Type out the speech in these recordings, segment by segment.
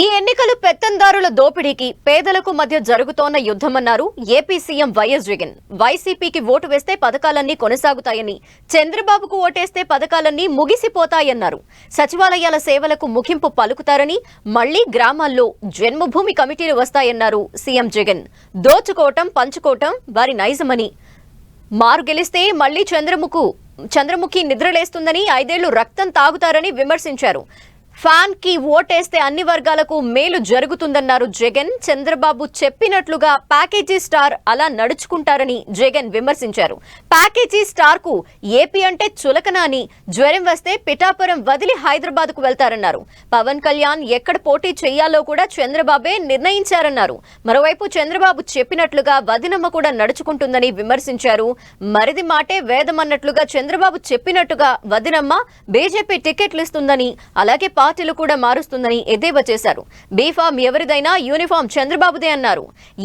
ఈ ఎన్నికలు పెత్తందారుల దోపిడీకి పేదలకు మధ్య జరుగుతోన్న యుద్ధమన్నారు ఏపీ సీఎం వైఎస్ జగన్. వైసీపీకి ఓటు వేస్తే పథకాలన్నీ కొనసాగుతాయని చంద్రబాబుకు ఓటేస్తే పథకాలన్నీ ముగిసిపోతాయన్నారు. సచివాలయాల సేవలకు ముగింపు పలుకుతారని మళ్ళీ గ్రామాల్లో జన్మభూమి కమిటీలు వస్తాయన్నారు సీఎం జగన్. దోచుకోవటం పంచుకోవటం వారి నైజమని. మారు గెలిస్తే మళ్ళీ చంద్రముఖు చంద్రముఖి నిద్రలేస్తుందని ఐదేళ్ళు రక్తం తాగుతారని విమర్శించారు. ఫ్యాన్కి ఓటేస్తే అన్ని వర్గాలకు మేలు జరుగుతుందన్నారు జగన్. చంద్రబాబు చెప్పినట్లుగా ప్యాకేజీ స్టార్ అలా నడుచుకుంటారని జగన్ విమర్శించారు. ప్యాకేజీ స్టార్కు ఏపీ అంటే చులకన అని జ్వరం వస్తే పిఠాపురం వదిలి హైదరాబాద్కు వెళ్తారన్నారు. పవన్ కళ్యాణ్ ఎక్కడ పోటీ చేయాలో కూడా చంద్రబాబే నిర్ణయించారన్నారు. మరోవైపు చంద్రబాబు చెప్పినట్లుగా వదినమ్మ కూడా నడుచుకుంటుందని విమర్శించారు. మరిది మాటే వేదమన్నట్లుగా చంద్రబాబు చెప్పినట్టుగా వదినమ్మ బీజేపీ టికెట్లు ఇస్తుందని అలాగే పార్టీలు కూడా మారుస్తుందని ఎద్దేవా చేశారు. బీఫామ్ ఎవరిదైనా యూనిఫామ్ చంద్రబాబుదే అన్నారు.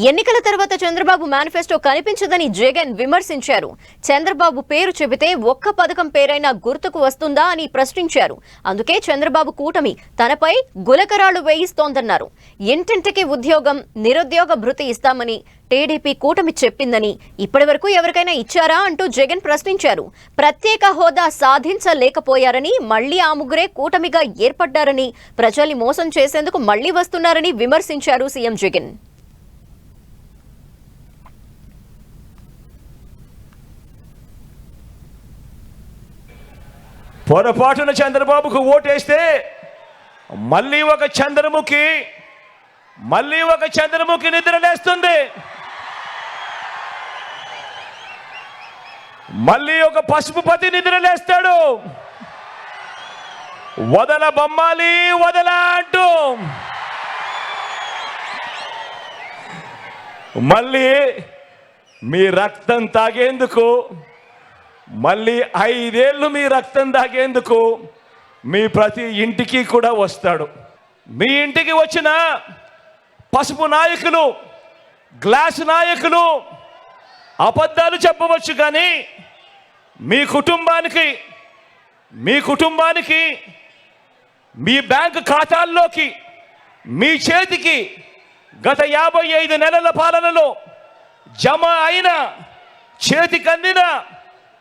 ఎన్నికల తర్వాత చంద్రబాబు మేనిఫెస్టో కనిపించదని జగన్ విమర్శించారు. చంద్రబాబు పేరు చెబితే ఒక్క పథకం పేరైనా గుర్తుకు వస్తుందా అని ప్రశ్నించారు. అందుకే చంద్రబాబు కూటమి తనపై గులకరాళ్ళు వేయిస్తోందన్నారు. ఇంటింటికి ఉద్యోగం నిరుద్యోగ భృతి ఇస్తామని టీడీపీ కూటమి చెప్పిందని ఇప్పటివరకు ఎవరికైనా ఇచ్చారా అంటూ జగన్ ప్రశ్నించారు. ప్రత్యేక హోదా సాధించలేకపోయారని మళ్ళీ ఆ ముగ్గురే కూటమిగా ఏర్పడ్డారని ప్రజల్ని మోసం చేసేందుకు మళ్ళీ వస్తున్నారని విమర్శించారు సీఎం జగన్. పొరపాటున చంద్రబాబుకు ఓటేస్తే మళ్ళీ ఒక చంద్రముఖి మళ్ళీ ఒక చంద్రముఖి నిద్ర లేస్తుంది మళ్ళీ ఒక పసుపు నిద్రలేస్తాడు వదల బొమ్మాలి వదల అంటూ. మళ్ళీ మీ రక్తం తాగేందుకు మళ్ళీ ఐదేళ్ళు మీ రక్తం తాగేందుకు మీ ప్రతి ఇంటికి కూడా వస్తాడు. మీ ఇంటికి వచ్చిన పసుపు నాయకులు గ్లాస్ నాయకులు అబద్ధాలు చెప్పవచ్చు కానీ మీ కుటుంబానికి మీ కుటుంబానికి మీ బ్యాంక్ ఖాతాల్లోకి మీ చేతికి గత యాభై ఐదు నెలల పాలనలో జమ అయిన చేతికి అందిన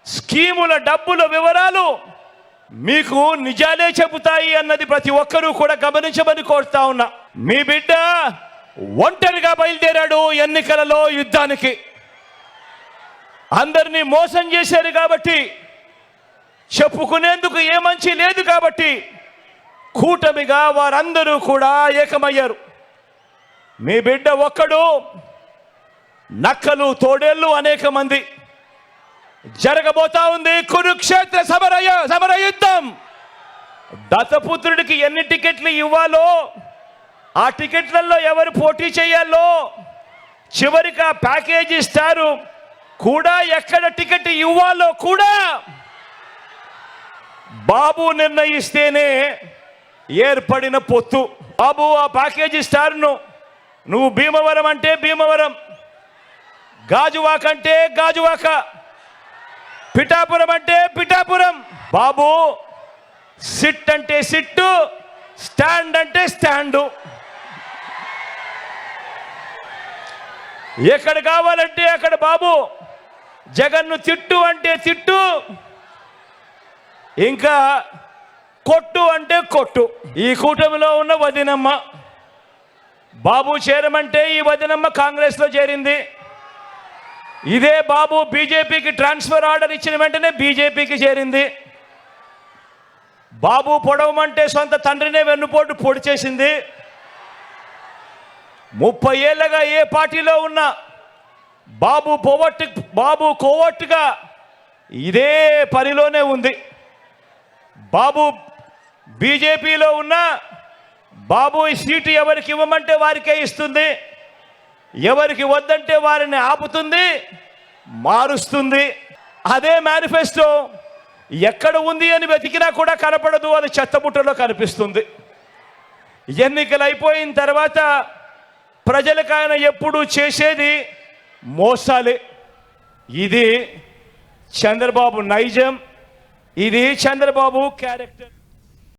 స్కీముల డబ్బుల వివరాలు మీకు నిజాలే చెబుతాయి అన్నది ప్రతి ఒక్కరూ కూడా గమనించమని కోరుతా ఉన్నా. మీ బిడ్డ ఒంటరిగా బయలుదేరాడు ఎన్నికలలో యుద్ధానికి. అందరినీ మోసం చేశారు కాబట్టి చెప్పుకునేందుకు ఏ మంచి లేదు కాబట్టి కూటమిగా వారందరూ కూడా ఏకమయ్యారు. మీ బిడ్డ ఒక్కడు నక్కలు తోడేళ్ళు అనేక మంది. జరగబోతా ఉంది కురుక్షేత్ర సమరయ సమరయుద్ధం. దత్తపుత్రుడికి ఎన్ని టికెట్లు ఇవ్వాలో ఆ టికెట్లలో ఎవరు పోటీ చేయాలో చివరికి ఆ ప్యాకేజ్ ఇస్తారు. కూడా ఎక్కడ టికెట్ ఇవ్వాలో కూడా బాబు నిర్ణయిస్తేనే ఏర్పడిన పొత్తు. బాబు ఆ ప్యాకేజీ స్టార్ను నువ్వు భీమవరం అంటే భీమవరం గాజువాక అంటే గాజువాక పిఠాపురం అంటే పిఠాపురం. బాబు సిట్ అంటే సిట్టు స్టాండ్ అంటే స్టాండు. ఎక్కడ కావాలంటే అక్కడ బాబు. జగన్ను తిట్టు అంటే తిట్టు. ఇంకా కొట్టు అంటే కొట్టు. ఈ కూటమిలో ఉన్న వదినమ్మ. బాబు చేరమంటే ఈ వదినమ్మ కాంగ్రెస్లో చేరింది. ఇదే బాబు బీజేపీకి ట్రాన్స్ఫర్ ఆర్డర్ ఇచ్చిన వెంటనే బీజేపీకి చేరింది. బాబు పొడవమంటే సొంత తండ్రినే వెన్నుపోటు పొడి చేసింది ముప్పై ఏళ్ళగా ఏ పార్టీలో ఉన్నా బాబు పోవట్టు బాబు కోవట్టుగా ఇదే పనిలోనే ఉంది. బాబు బీజేపీలో ఉన్నా బాబు ఈ సీటు ఎవరికి ఇవ్వమంటే వారికే ఇస్తుంది. ఎవరికి వద్దంటే వారిని ఆపుతుంది మారుస్తుంది. అదే మేనిఫెస్టో ఎక్కడ ఉంది అని వెతికినా కూడా కనపడదు అది చెత్తబుట్టలో కనిపిస్తుంది. ఎన్నికలు అయిపోయిన తర్వాత ప్రజలకు ఆయన ఎప్పుడు చేసేది మోసాలే. ఇది చంద్రబాబు నైజం ఇది చంద్రబాబు క్యారెక్టర్.